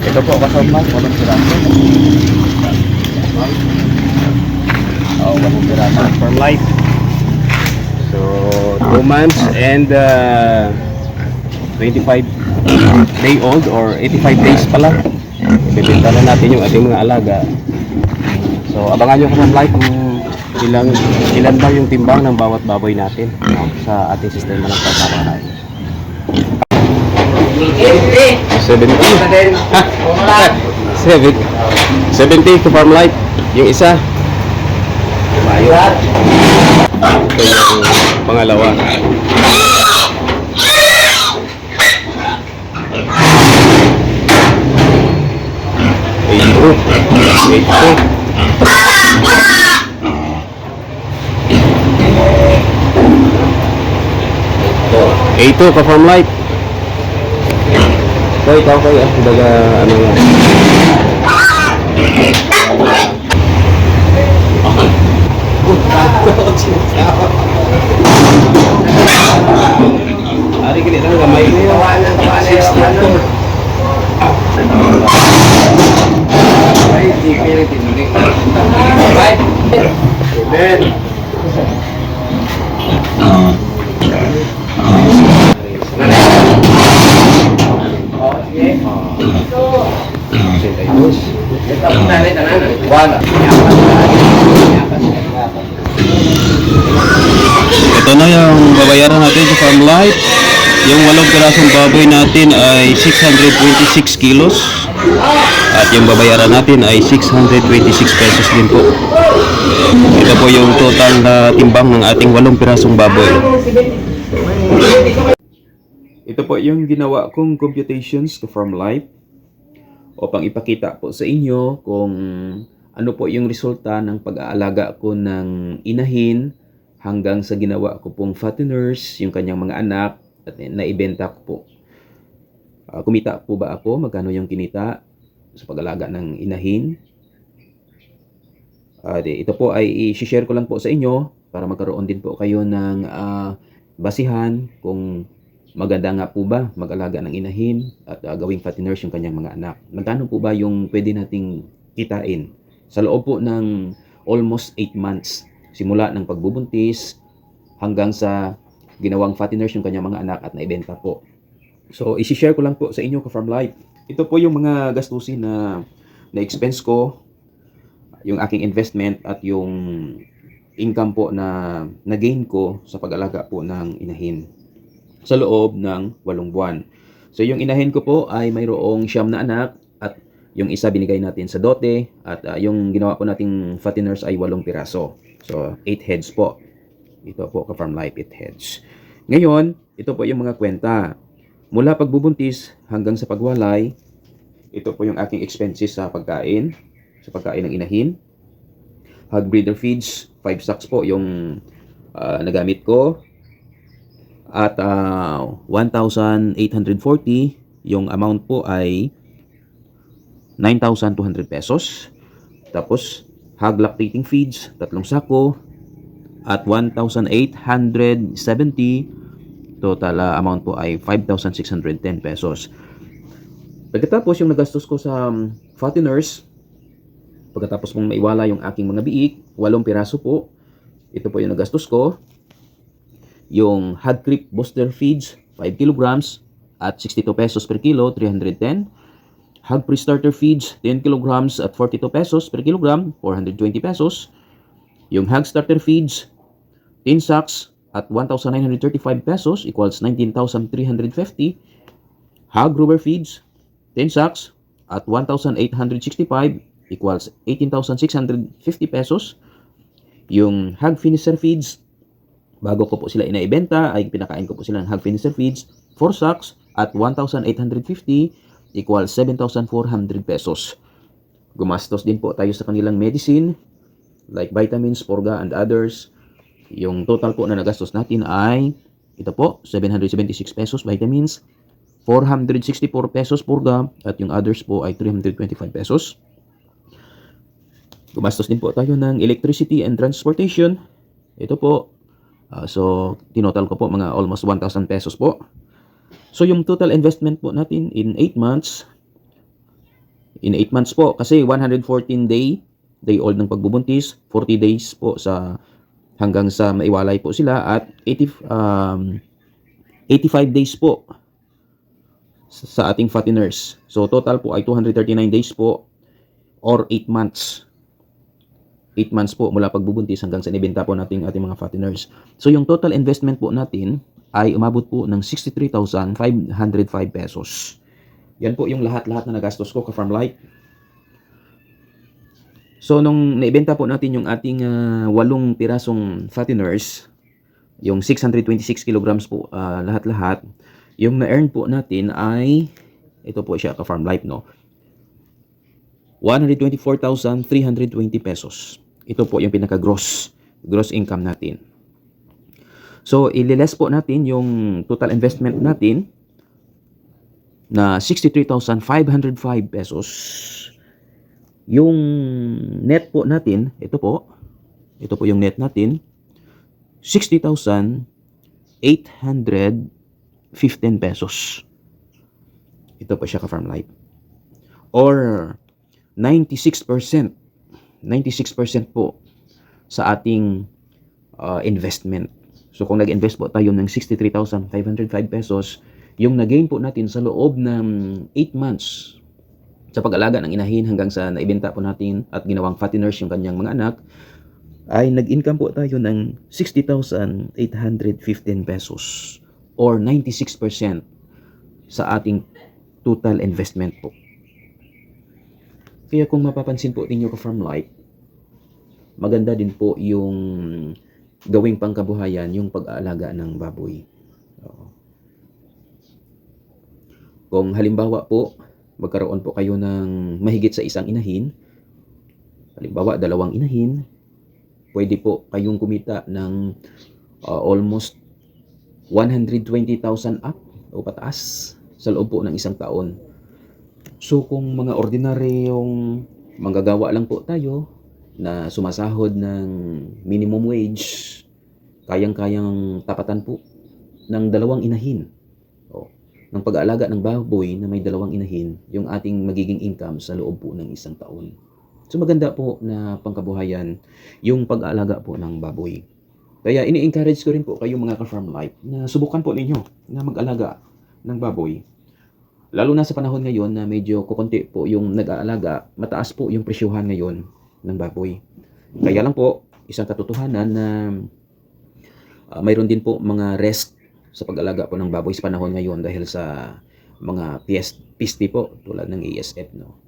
Ito po, kasama walang piraso. Oh, walang piraso. For life. So, 2 months and uh, 25 day old or 85 days pala. Ibibenta na natin yung ating mga alaga. So, abangan nyo kung live kung ilang, ilan daw yung timbang ng bawat baboy natin sa ating sistema ng pagkakaroon. 70. Ha? 70. 70 to farm life. Yung isa. Mayo. Ito yung pangalawa. Eight two. Eight two. Eight two ka farm life. So, ikaw kayo, kumbaga, ano nga. Ari kini lang gamay ni. Kawanan, kawanan, kawanan. Ay, di pili tinulik. Bye. Amen. Oh, sige. Sentayos. Ito ang nanay tanan. Wala. Ito na yung babayaran natin sa farm life. Yung walong pirasong baboy natin ay 626 kilos. At yung babayaran natin ay 626 pesos din po. Ito po yung total na timbang ng ating walong pirasong baboy. Ito po yung ginawa kong computations to farm life upang ipakita po sa inyo kung ano po yung resulta ng pag-aalaga ko ng inahin hanggang sa ginawa ko pong fatteners, yung kanyang mga anak, at naibenta ko po. Ah, kumita po ba ako? Magkano yung kinita sa pag-alaga ng inahin? Ah, di, ito po ay i-share ko lang po sa inyo para magkaroon din po kayo ng ah, basihan kung maganda nga po ba mag-alaga ng inahin at ah, gawing fatteners yung kanyang mga anak. Magkano po ba yung pwede nating kitain sa loob po ng almost 8 months simula ng pagbubuntis hanggang sa ginawang fatteners yung kanyang mga anak at naibenta po. So, isi-share ko lang po sa inyo ka Farm Life. Ito po yung mga gastusin na na expense ko, yung aking investment at yung income po na na-gain ko sa pag-alaga po ng inahin sa loob ng walong buwan. So, yung inahin ko po ay mayroong siyam na anak yung isa binigay natin sa dote at ah, yung ginawa po nating fatteners ay walong piraso. So, 8 heads po. Ito po ka Farm Life 8 heads. Ngayon, ito po yung mga kwenta. Mula pagbubuntis hanggang sa pagwalay, ito po yung aking expenses sa pagkain, sa pagkain ng inahin. Hog breeder feeds, 5 sacks po yung ah, nagamit ko. At ah, 1,840, yung amount po ay 9,200 pesos. Tapos, hog lactating feeds, tatlong sako, at 1,870 total ah, amount po ay 5,610 pesos. Pagkatapos yung nagastos ko sa um, fatteners, pagkatapos mong maiwala yung aking mga biik, walong piraso po, ito po yung nagastos ko. Yung Hog Creep Booster Feeds, 5 kilograms at 62 pesos per kilo, 310. Hog Pre-Starter Feeds, 10 kilograms at 42 pesos per kilogram, 420 pesos. Yung Hog Starter Feeds, 10 sacks at 1,935 pesos equals 19,350. Hog Grower Feeds, 10 sacks at 1,865 equals 18,650 pesos. Yung Hog Finisher Feeds, bago ko po sila inaibenta, ay pinakain ko po sila ng Hog Finisher Feeds, 4 sacks at 1,850 equals 7,400 pesos. Gumastos din po tayo sa kanilang medicine, like vitamins, porga, and others. Yung total po na nagastos natin ay, ito po, 776 pesos vitamins, 464 pesos porga, at yung others po ay 325 pesos. Gumastos din po tayo ng electricity and transportation. Ito po, ah, so tinotal ko po mga almost 1,000 pesos po. So yung total investment po natin in 8 months in 8 months po kasi 114 day day old ng pagbubuntis, 40 days po sa hanggang sa maiwalay po sila at 80 um, 85 days po sa ating fatteners. So total po ay 239 days po or 8 months. 8 months po mula pagbubuntis hanggang sa inibenta po nating ating mga fatteners. So yung total investment po natin ay umabot po ng 63,505 pesos. Yan po yung lahat-lahat na nagastos ko ka Farm Life. So nung naibenta po natin yung ating ah, walong pirasong fatteners, yung 626 kilograms po ah, lahat-lahat, yung na-earn po natin ay ito po siya ka Farm Life no. 124,320 pesos. Ito po yung pinaka-gross gross income natin. So, ililes po natin yung total investment natin na 63,505 pesos. Yung net po natin, ito po, ito po yung net natin, 60,815 pesos. Ito po siya ka-farm life. Or 96%, 96% po sa ating uh, investment. So kung nag-invest po tayo ng 63,505 pesos, yung na-gain po natin sa loob ng 8 months sa pag-alaga ng inahin hanggang sa naibenta po natin at ginawang fatteners yung kanyang mga anak, ay nag-income po tayo ng 60,815 pesos or 96% sa ating total investment po. Kaya kung mapapansin po ninyo ka Farm Life, maganda din po yung gawing pangkabuhayan yung pag-aalaga ng baboy. Oo. Kung halimbawa po, magkaroon po kayo ng mahigit sa isang inahin, halimbawa dalawang inahin, pwede po kayong kumita ng uh, almost 120,000 up o pataas sa loob po ng isang taon. So kung mga ordinaryong manggagawa lang po tayo na sumasahod ng minimum wage, kayang-kayang tapatan po ng dalawang inahin. O, ng pag-aalaga ng baboy na may dalawang inahin, yung ating magiging income sa loob po ng isang taon. So maganda po na pangkabuhayan yung pag-aalaga po ng baboy. Kaya ini-encourage ko rin po kayo mga ka-farm life na subukan po ninyo na mag-alaga ng baboy. Lalo na sa panahon ngayon na medyo kukunti po yung nag-aalaga, mataas po yung presyuhan ngayon ng baboy. Kaya lang po, isang katotohanan na ah, mayroon din po mga risk sa pag-alaga po ng baboy sa panahon ngayon dahil sa mga PS, po tulad ng ASF. No?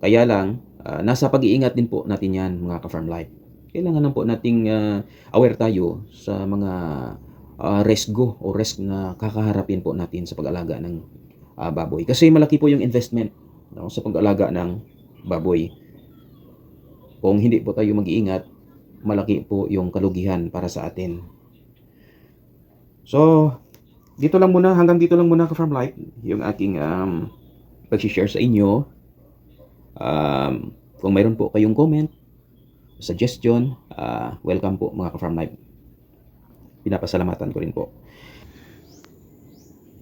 Kaya lang, ah, nasa pag-iingat din po natin yan mga ka-farm life. Kailangan lang po nating ah, aware tayo sa mga ah, risk go o risk na kakaharapin po natin sa pag-alaga ng ah, baboy. Kasi malaki po yung investment no, sa pag-alaga ng baboy. Kung hindi po tayo mag-iingat, malaki po yung kalugihan para sa atin. So, dito lang muna, hanggang dito lang muna ka Farm Life, yung aking um, pag-share sa inyo. Um, kung mayroon po kayong comment, suggestion, ah, welcome po mga ka-Farm Life. Pinapasalamatan ko rin po.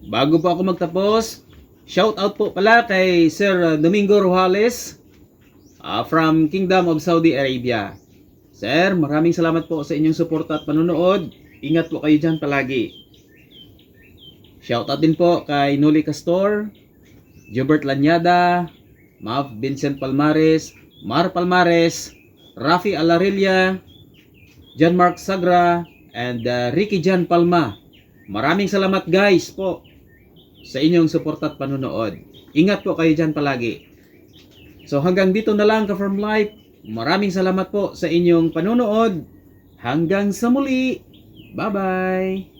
Bago po ako magtapos, shout out po pala kay Sir Domingo Rojales ah, from Kingdom of Saudi Arabia. Sir, maraming salamat po sa inyong suporta at panonood. Ingat po kayo dyan palagi. Shout out din po kay Nuli Castor, Jobert Lanyada, Mav Vincent Palmares, Mar Palmares, Rafi Alarilla, John Mark Sagra, and uh, Ricky Jan Palma. Maraming salamat guys po sa inyong support at panunood. Ingat po kayo dyan palagi. So hanggang dito na lang ka Farm Life. Maraming salamat po sa inyong panunood. Hanggang sa muli. Bye-bye.